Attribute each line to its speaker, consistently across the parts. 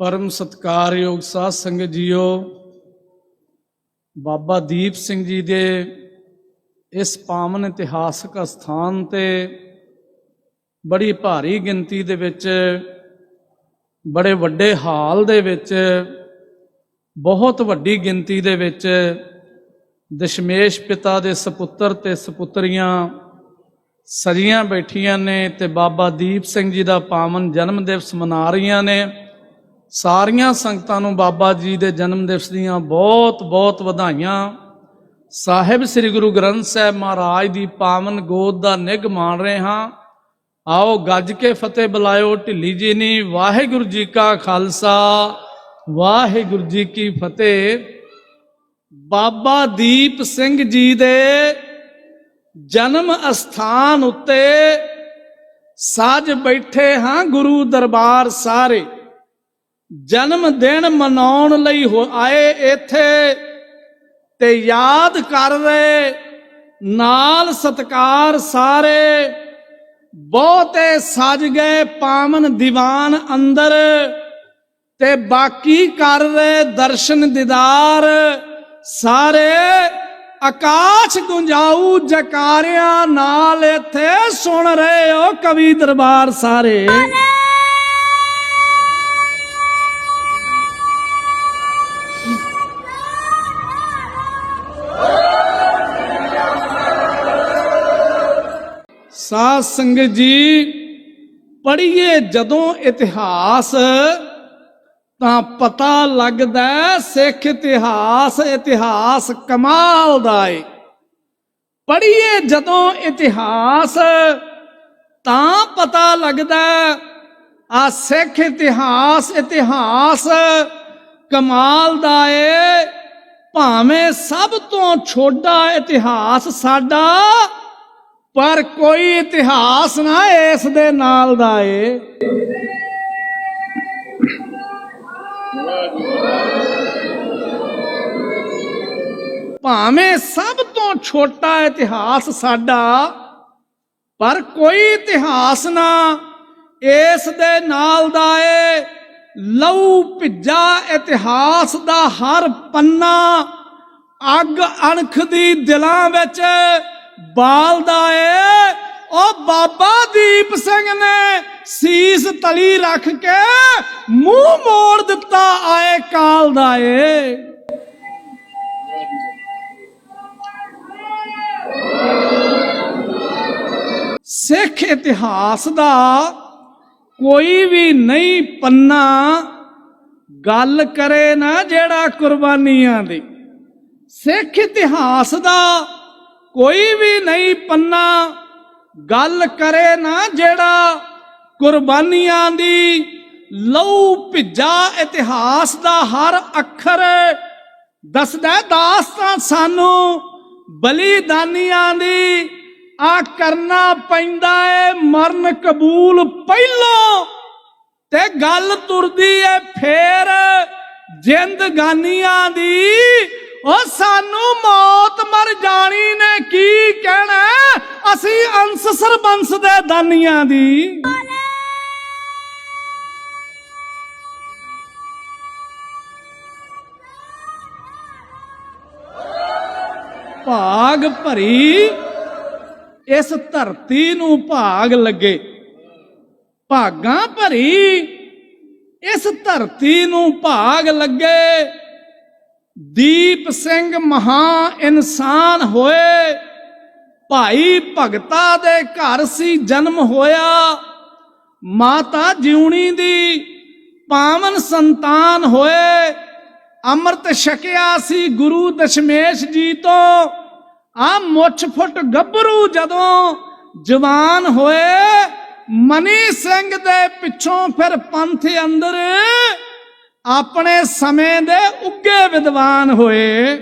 Speaker 1: ਪਰਮ ਸਤਕਾਰਯੋਗ ਸਾਧ ਸੰਗਤ ਜੀਓ, ਬਾਬਾ ਦੀਪ ਸਿੰਘ ਜੀ ਦੇ ਇਸ ਪਾਵਨ ਇਤਿਹਾਸਕ ਸਥਾਨ ਤੇ ਬੜੀ ਭਾਰੀ ਗਿਣਤੀ ਦੇ ਵਿੱਚ, ਬੜੇ ਵੱਡੇ ਹਾਲ ਦੇ ਵਿੱਚ, ਬਹੁਤ ਵੱਡੀ ਗਿਣਤੀ ਦੇ ਵਿੱਚ ਦਸ਼ਮੇਸ਼ ਪਿਤਾ ਦੇ ਸੁਪੁੱਤਰ ਤੇ ਸੁਪੁੱਤਰੀਆਂ ਸਜੀਆਂ ਬੈਠੀਆਂ ਨੇ ਤੇ ਬਾਬਾ ਦੀਪ ਸਿੰਘ ਜੀ ਦਾ ਪਾਵਨ ਜਨਮ ਦਿਵਸ ਮਨਾ ਰਹੀਆਂ ਨੇ। ਸਾਰੀਆਂ ਸੰਗਤਾਂ ਨੂੰ ਬਾਬਾ ਜੀ ਦੇ ਜਨਮ ਦਿਵਸ ਦੀਆਂ ਬਹੁਤ ਬਹੁਤ ਵਧਾਈਆਂ। ਸਾਹਿਬ ਸ੍ਰੀ ਗੁਰੂ ਗ੍ਰੰਥ ਸਾਹਿਬ ਮਹਾਰਾਜ ਦੀ ਪਾਵਨ ਗੋਦ ਦਾ ਨਿੱਘ ਮਾਣ ਰਹੇ। ਹਾਂ ਆਓ ਗੱਜ ਕੇ ਫਤਿਹ ਬੁਲਾਇਓ, ਢਿੱਲੀ ਜੀ ਨੇ, ਵਾਹਿਗੁਰੂ ਜੀ ਕਾ ਖਾਲਸਾ, ਵਾਹਿਗੁਰੂ ਜੀ ਕੀ ਫਤਿਹ। ਬਾਬਾ ਦੀਪ ਸਿੰਘ ਜੀ ਦੇ ਜਨਮ ਅਸਥਾਨ ਉੱਤੇ ਸਾਜ ਬੈਠੇ ਹਾਂ ਗੁਰੂ ਦਰਬਾਰ ਸਾਰੇ। ਜਨਮ ਦਿਨ ਮਨਾਉਣ ਲਈ ਆਏ ਇੱਥੇ ਤੇ ਯਾਦ ਕਰ ਰਹੇ। ਨਾਲ ਸਤਕਾਰ ਸਾਰੇ। ਬਹੁਤੇ ਸਜ ਗਏ ਪਾਵਨ ਦੀਵਾਨ ਅੰਦਰ ਤੇ ਬਾਕੀ ਕਰ ਰਹੇ ਦਰਸ਼ਨ ਦੀਦਾਰ। ਸਾਰੇ ਆਕਾਸ਼ ਗੁੰਜਾਊ ਜਕਾਰਿਆਂ ਨਾਲ ਇੱਥੇ ਸੁਣ ਰਹੇ ਹੋ ਕਵੀ ਦਰਬਾਰ ਸਾਰੇ। ਸਾਧ ਸੰਗਤ ਜੀ, ਪੜ੍ਹੀਏ ਜਦੋਂ ਇਤਿਹਾਸ, ਤਾਂ ਪਤਾ ਲੱਗਦਾ ਸਿੱਖ ਇਤਿਹਾਸ ਇਤਿਹਾਸ ਕਮਾਲ ਦਾ ਏ। ਪੜ੍ਹੀਏ ਜਦੋਂ ਇਤਿਹਾਸ, ਤਾਂ ਪਤਾ ਲੱਗਦਾ ਆ ਸਿੱਖ ਇਤਿਹਾਸ ਇਤਿਹਾਸ ਕਮਾਲ ਦਾ ਏ। ਭਾਵੇਂ ਸਭ ਤੋਂ ਛੋਟਾ ਇਤਿਹਾਸ ਸਾਡਾ ਪਰ ਕੋਈ ਇਤਿਹਾਸ ਨਾ ਇਸ ਦੇ ਨਾਲ ਦਾ ਏ ਭਾਵੇਂ ਸਭ ਤੋਂ ਛੋਟਾ ਇਤਿਹਾਸ ਸਾਡਾ, ਪਰ ਕੋਈ ਇਤਿਹਾਸ ਨਾ ਇਸ ਦੇ ਨਾਲ ਦਾ ਏ ਲਹੂ ਭਿੱਜਾ ਇਤਿਹਾਸ ਦਾ ਹਰ ਪੰਨਾ, ਅੱਗ ਅਣਖ ਦੀ ਦਿਲਾਂ ਵਿੱਚ ਬਾਲਦਾ ਏ। ਉਹ ਬਾਬਾ ਦੀਪ ਸਿੰਘ ਨੇ ਸੀਸ ਤਲੀ ਰੱਖ ਕੇ ਮੂੰਹ ਮੋੜ ਦਿੱਤਾ ਆਏ ਕਾਲ ਦਾ ਏ। ਸਿੱਖ ਇਤਿਹਾਸ ਦਾ ਕੋਈ ਵੀ ਨਹੀਂ ਪੰਨਾ ਗੱਲ ਕਰੇ ਨਾ ਜਿਹੜਾ ਕੁਰਬਾਨੀਆਂ ਦੀ। ਸਿੱਖ ਇਤਿਹਾਸ ਦਾ ਕੋਈ ਵੀ ਨਹੀਂ ਪੰਨਾ, ਗੱਲ ਕਰੇ ਨਾ ਜਿਹੜਾ ਕੁਰਬਾਨੀਆਂ ਦੀ ਲਹੂ ਭਿੱਜਾ ਇਤਿਹਾਸ ਦਾ ਹਰ ਅੱਖਰ ਦੱਸਦਾ ਦਾਸਤਾਂ ਸਾਨੂੰ ਬਲੀਦਾਨੀਆਂ ਦੀ ਆ ਕਰਨਾ ਪੈਂਦਾ ਏ, ਮਰਨ ਕਬੂਲ ਪਹਿਲੋਂ ਤੇ ਗੱਲ ਤੁਰਦੀ ਏ ਫੇਰ ਜਿੰਦਗਾਨੀਆਂ ਦੀ, ਉਹ ਸਾਨੂੰ ਸਰਬੰਸ ਦੇ ਦਾਨੀਆਂ ਦੀ। ਭਾਗ ਭਰੀ, ਇਸ ਧਰਤੀ ਨੂੰ ਭਾਗ ਲੱਗੇ। ਭਾਗਾਂ ਭਰੀ, ਇਸ ਧਰਤੀ ਨੂੰ ਭਾਗ ਲੱਗੇ। ਦੀਪ ਸਿੰਘ ਮਹਾ ਇਨਸਾਨ ਹੋਏ। ਭਾਈ ਭਗਤਾ ਦੇ ਘਰ ਸੀ, ਜਨਮ ਹੋਇਆ। ਮਾਤਾ ਜਿਉਣੀ ਦੀ ਪਾਵਨ ਸੰਤਾਨ ਹੋਏ। ਅੰਮ੍ਰਿਤ ਛਕਿਆ ਸੀ ਗੁਰੂ ਦਸ਼ਮੇਸ਼ ਜੀ ਤੋਂ। ਆ ਮੁੱਛ ਫੁੱਟ ਗੱਭਰੂ ਜਦੋਂ ਜਵਾਨ ਹੋਏ, ਮਨੀ ਸਿੰਘ ਦੇ ਪਿੱਛੋਂ ਫਿਰ ਪੰਥ ਅੰਦਰ ਆਪਣੇ ਸਮੇਂ ਦੇ ਉੱਗੇ ਵਿਦਵਾਨ ਹੋਏ।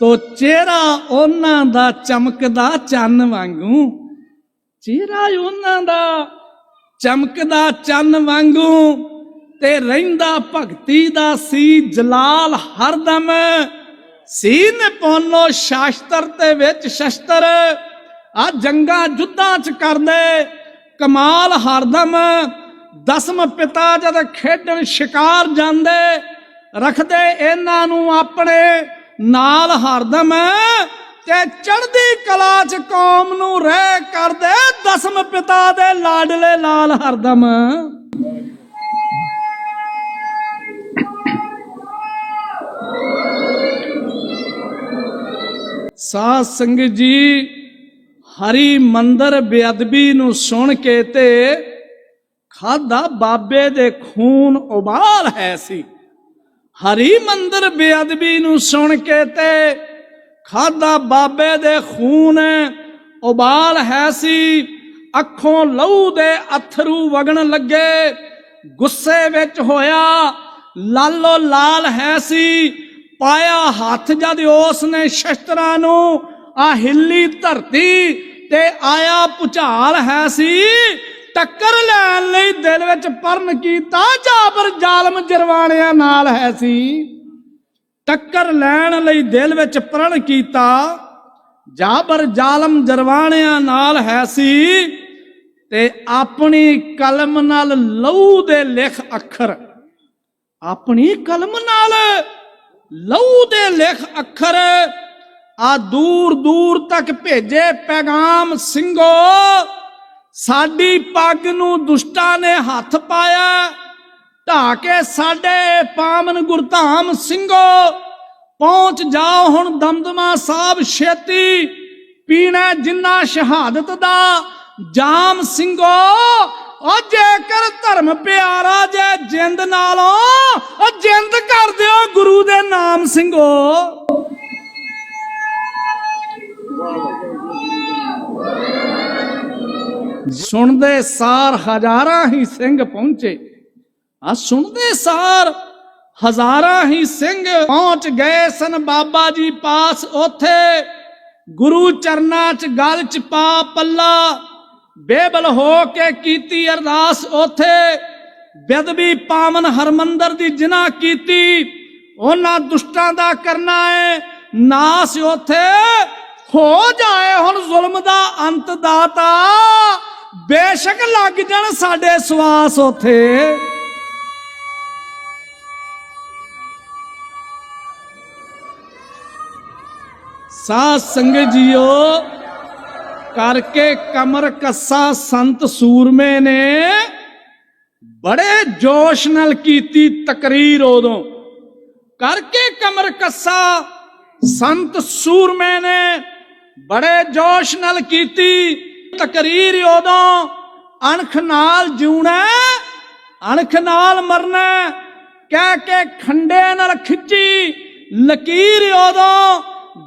Speaker 1: ਤੋ ਚਿਹਰਾ ਉਹਨਾਂ ਦਾ ਚਮਕਦਾ ਚੰਨ ਵਾਂਗੂ, ਚਿਹਰਾ ਉਹਨਾਂ ਦਾ ਚਮਕਦਾ ਚੰਨ ਵਾਂਗੂ, ਤੇ ਰਹਿੰਦਾ ਭਗਤੀ ਦਾ ਸੀ ਜਲਾਲ ਹਰਦਮ। ਸੀ ਨਿਪੁੰਨੋ ਸ਼ਾਸਤਰ ਤੇ ਵਿੱਚ ਸ਼ਸਤਰ, ਆ ਜੰਗਾਂ ਜੁੱਧਾਂ ਚ ਕਰਦੇ, ਕਮਾਲ ਹਰਦਮ। ਦਸਮ ਪਿਤਾ ਜਦ ਖੇਡਣ ਸ਼ਿਕਾਰ ਜਾਂਦੇ, ਰੱਖਦੇ ਇਹਨਾਂ ਨੂੰ ਆਪਣੇ ਨਾਲ ਹਰਦਮ ਤੇ ਚੜ੍ਹਦੀ ਕਲਾ ਚ ਕੌਮ ਨੂੰ ਰਹਿ ਕਰਦੇ ਦਸਮ ਪਿਤਾ ਦੇ ਲਾਡਲੇ ਲਾਲ ਹਰਦਮ ਸਾਧ ਸੰਗਤ ਜੀ, ਹਰੀ ਮੰਦਰ ਬੇਅਦਬੀ ਨੂੰ ਸੁਣ ਕੇ ਤੇ ਖਾਦਾ ਬਾਬੇ ਦੇ ਖੂਨ ਉਬਾਲ ਹੈ ਸੀ। ਹਰੀ ਮੰਦਰ ਬੇਅਦਬੀ ਨੂੰ ਸੁਣ ਕੇ ਤੇ ਖਾਦਾ ਬਾਬੇ ਦੇ ਖੂਨ ਉਬਾਲ ਹੈ ਸੀ। ਅੱਖੋਂ ਲਹੂ ਦੇ ਅਥਰੂ ਵਗਣ ਲੱਗੇ। ਗੁੱਸੇ ਵਿੱਚ ਹੋਇਆ, ਲਾਲੋ ਲਾਲ ਹੈ ਸੀ। ਪਾਇਆ ਹੱਥ ਜਦ ਉਸ ਨੇ ਸ਼ਸਤਰਾਂ ਨੂੰ, ਆ ਹਿੱਲੀ ਧਰਤੀ ਤੇ ਆਇਆ ਭੁਚਾਲ ਹੈ ਸੀ। ਟੱਕਰ ਲੈਣ ਲਈ ਦਿਲ ਵਿੱਚ ਪਰਨ ਕੀਤਾ, ਜਾਬਰ ਜ਼ਾਲਮ ਜਰਵਾਣਿਆਂ ਨਾਲ ਹੈ ਸੀ। ਟੱਕਰ ਲੈਣ ਲਈ ਦਿਲ ਵਿੱਚ ਪ੍ਰਣ ਕੀਤਾ, ਜਾਬਰ ਜ਼ਾਲਮ ਜਰਵਾਣਿਆਂ ਨਾਲ ਹੈ ਸੀ ਤੇ ਆਪਣੀ ਕਲਮ ਨਾਲ ਲਹੂ ਦੇ ਲਿਖ ਅੱਖਰ। ਆਪਣੀ ਕਲਮ ਨਾਲ ਲਹੂ ਦੇ ਲਿਖ ਅੱਖਰ ਆ ਦੂਰ ਦੂਰ ਤੱਕ ਭੇਜੇ ਪੈਗਾਮ ਸਿੰਘੋ। ਸਾਡੀ ਪੱਗ ਨੂੰ ਦੁਸ਼ਟਾਂ ਨੇ ਹੱਥ ਪਾਇਆ। ਢਾ ਕੇ ਸਾਡੇ ਪਾਵਨ ਗੁਰਧਾਮ ਸਿੰਘੋ, ਪਹੁੰਚ ਜਾਓ ਹੁਣ ਦਮਦਮਾ ਸਾਹਿਬ ਛੇਤੀ। ਪੀਣਾ ਜਿੰਨਾ ਸ਼ਹਾਦਤ ਦਾ ਜਾਮ ਸਿੰਘੋ, ਓ ਜੇਕਰ ਧਰਮ ਪਿਆਰਾ ਜੇ ਜਿੰਦ ਨਾਲੋਂ ਉਹ ਜਿੰਦ ਕਰ ਦਿਓ ਗੁਰੂ ਦੇ ਨਾਮ ਸਿੰਘੋ। ਸੁਣਦੇ ਸਾਰ ਹਜ਼ਾਰਾਂ ਹੀ ਸਿੰਘ ਪਹੁੰਚੇ। ਆ ਸੁਣਦੇ ਸਾਰ ਹਜ਼ਾਰਾਂ ਹੀ ਸਿੰਘ ਪਹੁੰਚ ਗਏ ਸਨ ਬਾਬਾ ਜੀ ਪਾਸ ਉਥੇ। ਗੁਰੂ ਚਰਨਾਂ 'ਚ ਗਲ 'ਚ ਪਾ ਪੱਲਾ, ਬੇਬਲ ਹੋ ਕੇ ਕੀਤੀ ਅਰਦਾਸ ਉਥੇ। ਬੇਦਬੀ ਪਾਵਨ ਹਰਮੰਦਰ ਦੀ ਜਿਨਾ ਕੀਤੀ, ਉਹਨਾਂ ਦੁਸ਼ਟਾਂ ਦਾ ਕਰਨਾ ਹੈ ਨਾਸ ਉਥੇ। ਹੋ ਜਾਏ ਹੁਣ ਜ਼ੁਲਮ ਦਾ ਅੰਤ ਦਾਤਾ। ਬੇਸ਼ੱਕ ਲੱਗ ਜਾਣ ਸਾਡੇ ਸਵਾਸ ਉਥੇ ਸਾਧ ਸੰਗਤ ਜੀਓ ਕਰਕੇ ਕਮਰ ਕੱਸਾ ਸੰਤ ਸੂਰਮੇ ਨੇ ਬੜੇ ਜੋਸ਼ ਨਾਲ ਕੀਤੀ ਤਕਰੀਰ ਉਦੋਂ ਕਰਕੇ ਕਮਰ ਕੱਸਾ ਸੰਤ ਸੂਰਮੇ ਨੇ ਬੜੇ ਜੋਸ਼ ਨਾਲ ਕੀਤੀ ਤਕਰੀਰ ਉਦੋਂ। ਅਣਖ ਨਾਲ ਜਿਉਣਾ ਅਣਖ ਨਾਲ ਮਰਨਾ ਕਹਿ ਕੇ ਖੰਡੇ ਨਾਲ ਖਿੱਚੀ, ਲਕੀਰ ਉਦੋਂ।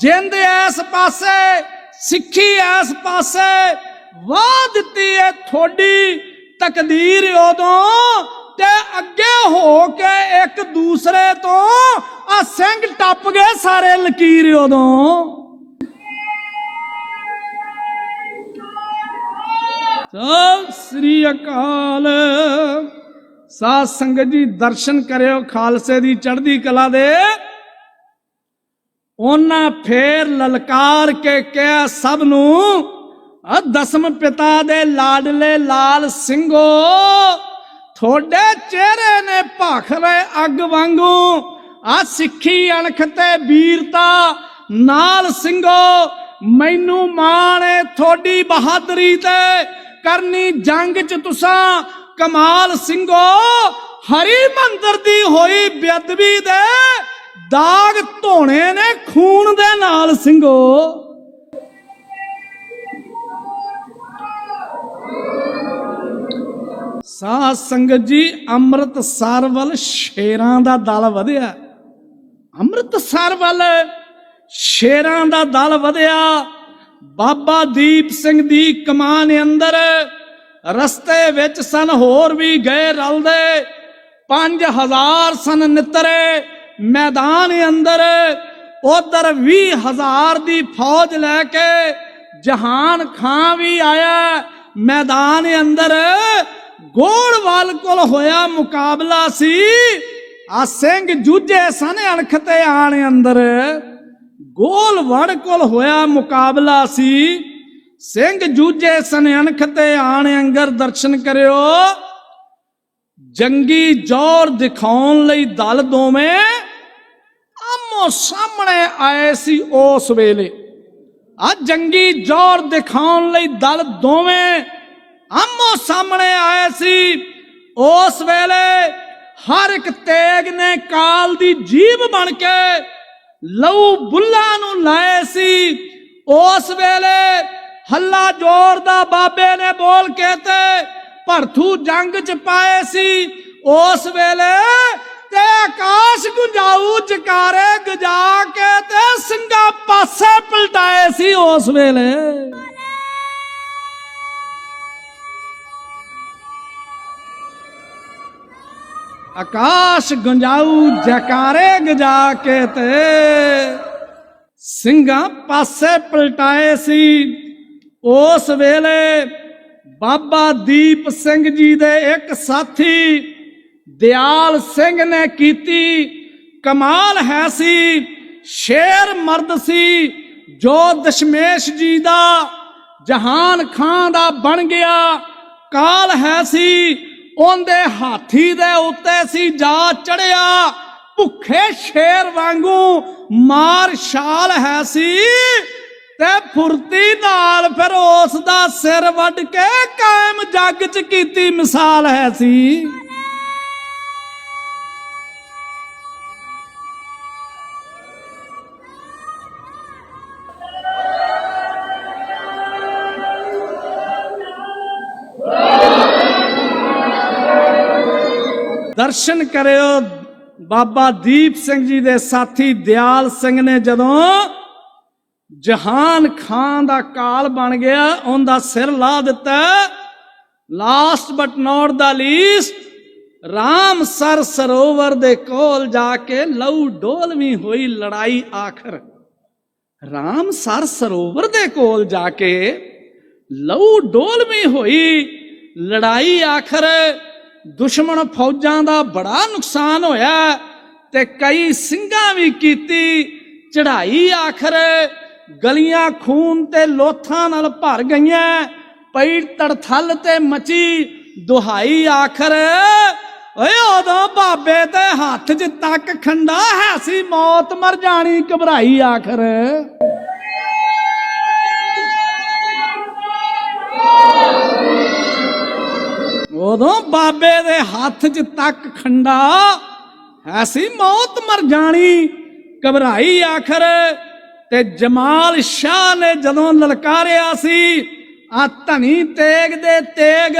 Speaker 1: ਜਿੰਦ ਐਸ ਪਾਸੇ, ਸਿੱਖੀ ਐਸ ਪਾਸੇ। ਵਾਹ ਦਿੱਤੀ ਏ ਥੋੜੀ ਤਕਦੀਰ ਉਦੋਂ। ਤੇ ਅੱਗੇ ਹੋ ਕੇ ਇੱਕ ਦੂਸਰੇ ਤੋਂ ਆ ਸਿੰਘ ਟੱਪ ਗਏ ਸਾਰੇ ਲਕੀਰ ਉਦੋਂ। ਸਤਿ ਸ੍ਰੀ ਅਕਾਲ। ਸਾਧ ਸੰਗਤ ਜੀ, ਦਰਸ਼ਨ ਕਰਿਓ, ਖਾਲਸੇ ਦੀ ਚੜ੍ਹਦੀ ਕਲਾ ਦੇ। ਉਹਨਾਂ ਫੇਰ ਲਲਕਾਰ ਕੇ ਕਿਹਾ ਸਭ ਨੂੰ ਆ ਦਸਮ ਪਿਤਾ ਦੇ ਲਾਡਲੇ ਲਾਲ ਸਿੰਘੋ ਤੁਹਾਡੇ ਚਿਹਰੇ ਨੇ ਭਖ ਰਹੇ ਅੱਗ ਵਾਂਗੂ। ਆ ਸਿੱਖੀ ਅਣਖ ਤੇ ਵੀਰਤਾ ਨਾਲ ਸਿੰਘੋ, ਮੈਨੂੰ ਮਾਣ ਏ ਤੁਹਾਡੀ ਬਹਾਦਰੀ ਤੇ। ਕਰਨੀ ਜੰਗ ਚ ਤੁਸਾਂ ਕਮਾਲ ਸਿੰਘੋ, ਹਰੀ ਮੰਦਰ ਦੀ ਹੋਈ ਬੇਅਦਬੀ ਦੇ ਦਾਗ ਧੋਣੇ ਨੇ ਖੂਨ ਦੇ ਨਾਲ ਸਿੰਘੋ। ਸਾਧ ਸੰਗਤ ਜੀ ਅੰਮ੍ਰਿਤਸਰ ਵੱਲ ਸ਼ੇਰਾਂ ਦਾ ਦਲ ਵਧਿਆ। ਅੰਮ੍ਰਿਤਸਰ ਵੱਲ ਸ਼ੇਰਾਂ ਦਾ ਦਲ ਵਧਿਆ। ਬਾਬਾ ਦੀਪ ਸਿੰਘ ਦੀ ਕਮਾਨ ਅੰਦਰ ਰਸਤੇ ਵਿੱਚ ਸਨ, ਹੋਰ ਵੀ ਗਏ ਰਲਦੇ। 5000 ਸਨ ਨਿਤਰੇ ਮੈਦਾਨ ਅੰਦਰ। ਉਧਰ 20000 ਦੀ ਫੌਜ ਲੈ ਕੇ ਜਹਾਨ ਖਾਂ ਵੀ ਆਇਆ। ਮੈਦਾਨ ਅੰਦਰ ਗੋਲਵਾਲ ਕੋਲ ਹੋਇਆ ਮੁਕਾਬਲਾ ਸੀ। ਆ ਸਿੰਘ ਜੂਝੇ ਸਨ ਅਣਖ ਤੇ ਆਣ ਅੰਦਰ। ਗੋਲਵੜ ਕੋਲ ਹੋਇਆ ਮੁਕਾਬਲਾ ਸੀ। ਸਿੰਘ ਜੂਝੇ ਸਨ ਅਣਖ ਤੇ ਆਣ ਅੰਗਰ ਦਰਸ਼ਨ ਕਰਿਓ। ਜੰਗੀ ਜ਼ੋਰ ਦਿਖਾਉਣ ਲਈ ਦਲ ਦੋਵੇਂ ਆਮੋ ਸਾਹਮਣੇ ਆਏ ਸੀ ਉਸ ਵੇਲੇ। ਆ ਜੰਗੀ ਜ਼ੋਰ ਦਿਖਾਉਣ ਲਈ ਦਲ ਦੋਵੇਂ ਆਮੋ ਸਾਹਮਣੇ ਆਏ ਸੀ। ਉਸ ਵੇਲੇ ਹਰ ਇੱਕ ਤੇਗ ਨੇ ਕਾਲ ਦੀ ਜੀਭ ਬਣ ਕੇ ਲਹੂ ਬੁੱਲਾਂ ਨੂੰ ਲਾਏ ਸੀ। ਉਸ ਵੇਲੇ ਹੱਲਾ ਜ਼ੋਰ ਦਾ ਬਾਬੇ ਨੇ ਬੋਲ ਕੇ ਤੇ ਭਰਥੂ ਜੰਗ ਚ ਪਾਏ ਸੀ। ਉਸ ਵੇਲੇ ਤੇ ਆਕਾਸ਼ ਗੁੰਜਾਊ ਜਕਾਰੇ ਗਜਾ ਕੇ ਤੇ ਸਿੰਘਾਂ ਪਾਸੇ ਪਲਟਾਏ ਸੀ ਉਸ ਵੇਲੇ। ਆਕਾਸ਼ ਗੁੰਜਾਊ ਜਕਾਰੇ ਗਜਾ ਕੇ ਤੇ ਸਿੰਘਾਂ ਪਾਸੇ ਪਲਟਾਏ ਸੀ। ਉਸ ਵੇਲੇ ਬਾਬਾ ਦੀਪ ਸਿੰਘ ਜੀ ਦੇ ਇੱਕ ਸਾਥੀ ਦਿਆਲ ਸਿੰਘ ਨੇ ਕੀਤੀ। ਕਮਾਲ ਹੈ ਸੀ, ਸ਼ੇਰ ਮਰਦ ਸੀ, ਜੋ ਦਸ਼ਮੇਸ਼ ਜੀ ਦਾ ਜਹਾਨ ਖਾਨ ਦਾ ਬਣ ਗਿਆ। ਕਾਲ ਹੈ ਸੀ ਉਹਦੇ ਹਾਥੀ ਦੇ ਉੱਤੇ ਸੀ ਜਾ ਚੜਿਆ। ਭੁੱਖੇ ਸ਼ੇਰ ਵਾਂਗੂ ਮਾਰ ਛਾਲ ਹੈ ਸੀ ਤੇ ਫੁਰਤੀ ਨਾਲ ਫਿਰ ਉਸ ਦਾ ਸਿਰ ਵੱਢ ਕੇ ਕਾਇਮ ਜੱਗ ਚ ਕੀਤੀ ਮਿਸਾਲ ਹੈ ਸੀ। ਦਰਸ਼ਨ ਕਰਿਓ ਬਾਬਾ ਦੀਪ ਸਿੰਘ ਜੀ ਦੇ ਸਾਥੀ ਦਿਆਲ ਸਿੰਘ ਨੇ ਜਦੋਂ ਜਹਾਨ ਖਾਨ ਦਾ ਕਾਲ ਬਣ ਗਿਆ, ਉਹਦਾ ਸਿਰ ਲਾ ਦਿੱਤਾ। Last but not the least Ramsar Sarovar ਦੇ ਕੋਲ ਜਾ ਕੇ ਲਹੂ ਡੋਲਵੀਂ ਹੋਈ ਲੜਾਈ ਆਖਰ। ਰਾਮ ਸਰ ਸਰੋਵਰ ਦੇ ਕੋਲ ਜਾ ਕੇ ਲਹੂ ਡੋਲਵੀਂ ਹੋਈ ਲੜਾਈ ਆਖਰ। ਦੁਸ਼ਮਣ ਫੌਜਾਂ ਦਾ ਬੜਾ ਨੁਕਸਾਨ ਹੋਇਆ ਤੇ ਕਈ ਸਿੰਘਾਂ ਵੀ ਕੀਤੀ। ਚੜ੍ਹਾਈ ਆਖਰ ਗਲੀਆਂ ਖੂਨ ਤੇ ਲੋਥਾਂ ਨਾਲ ਭਰ ਗਈਆਂ। ਪਈ ਤੜਥਲ ਤੇ ਮਚੀ ਦੁਹਾਈ ਆਖਰ, ਓਏ ਉਦੋਂ ਬਾਬੇ ਤੇ ਹੱਥ 'ਚ ਤੱਕ ਖੰਡਾ ਹੈ ਸੀ, ਮੌਤ ਮਰ ਜਾਣੀ ਘਬਰਾਈ ਆਖਰ। ਉਦੋਂ ਬਾਬੇ ਦੇ ਹੱਥ 'ਚ ਤੱਕ ਖੰਡਾ, ਐਸੀ ਮੌਤ ਮਰ ਜਾਣੀ। ਘਬਰਾਈ ਆਖਰ, ਤੇ ਜਮਾਲ ਸ਼ਾਹ ਨੇ ਜਦੋਂ ਲਲਕਾਰਿਆ ਸੀ, ਆ ਧਨੀ ਤੇਗ ਦੇ ਤੇਗ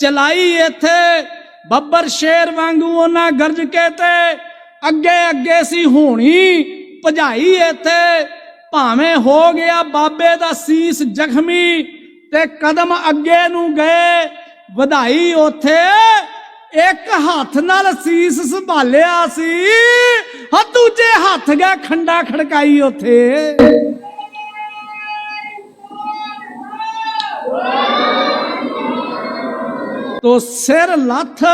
Speaker 1: ਚਲਾਈ ਇੱਥੇ, ਬੱਬਰ ਸ਼ੇਰ ਵਾਂਗੂ ਉਹਨਾਂ ਗਰਜ ਕੇ ਤੇ ਅੱਗੇ ਅੱਗੇ ਸੀ ਹੋਣੀ, ਭਜਾਈ ਇੱਥੇ। ਭਾਵੇਂ ਹੋ ਗਿਆ ਬਾਬੇ ਦਾ ਸੀਸ ਜ਼ਖਮੀ, ਤੇ ਕਦਮ ਅੱਗੇ ਨੂੰ ਗਏ ਵਧਾਈ ਉਥੇ ਇੱਕ ਹੱਥ ਨਾਲ ਸੀਸ ਸੰਭਾਲਿਆ ਸੀ ਹਾਂ, ਦੂਜੇ ਹੱਥ ਗਿਆ ਖੰਡਾ ਖੜਕਾਈ ਉਥੇ। ਤੋ ਸਿਰ ਲੱਥ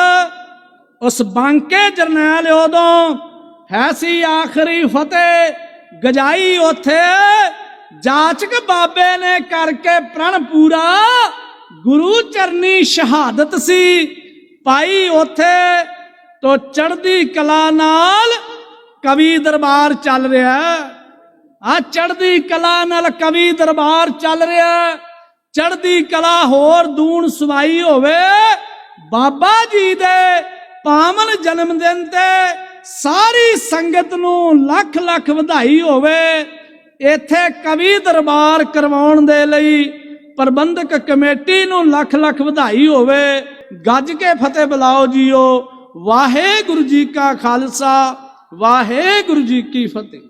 Speaker 1: ਉਸ ਬਾਂਕੇ ਜਰਨੈਲ ਉਦੋਂ ਹੈ ਸੀ ਆਖਰੀ ਫਤਿਹ। ਗਜਾਈ ਉਥੇ, ਜਾਚਕ ਬਾਬੇ ਨੇ ਕਰਕੇ ਪ੍ਰਣ ਪੂਰਾ। ਗੁਰੂ ਚਰਨੀ ਸ਼ਹਾਦਤ ਸੀ। ਪਾਈ ਉਥੇ ਤੋ ਚੜਦੀ ਕਲਾ ਨਾਲ ਕਵੀ ਦਰਬਾਰ ਚੱਲ ਰਿਹਾ ਆ ਚੜਦੀ ਕਲਾ ਨਾਲ ਕਵੀ ਦਰਬਾਰ ਚੱਲ ਰਿਹਾ ਚੜਦੀ ਕਲਾ ਹੋਰ ਦੂਣ ਸਵਾਈ ਹੋਵੇ। ਬਾਬਾ ਜੀ ਦੇ ਪਾਵਨ ਜਨਮ ਦਿਨ ਤੇ ਸਾਰੀ ਸੰਗਤ ਨੂੰ ਲੱਖ ਲੱਖ ਵਧਾਈ ਹੋਵੇ। ਇੱਥੇ ਕਵੀ ਦਰਬਾਰ ਕਰਵਾਉਣ ਦੇ ਲਈ ਪ੍ਰਬੰਧਕ ਕਮੇਟੀ ਨੂੰ ਲੱਖ ਲੱਖ ਵਧਾਈ ਹੋਵੇ। ਗੱਜ ਕੇ ਫਤਿਹ ਬੁਲਾਓ ਜੀਓ। ਵਾਹਿਗੁਰੂ ਜੀ ਕਾ ਖਾਲਸਾ, ਵਾਹਿਗੁਰੂ ਜੀ ਕੀ ਫਤਿਹ।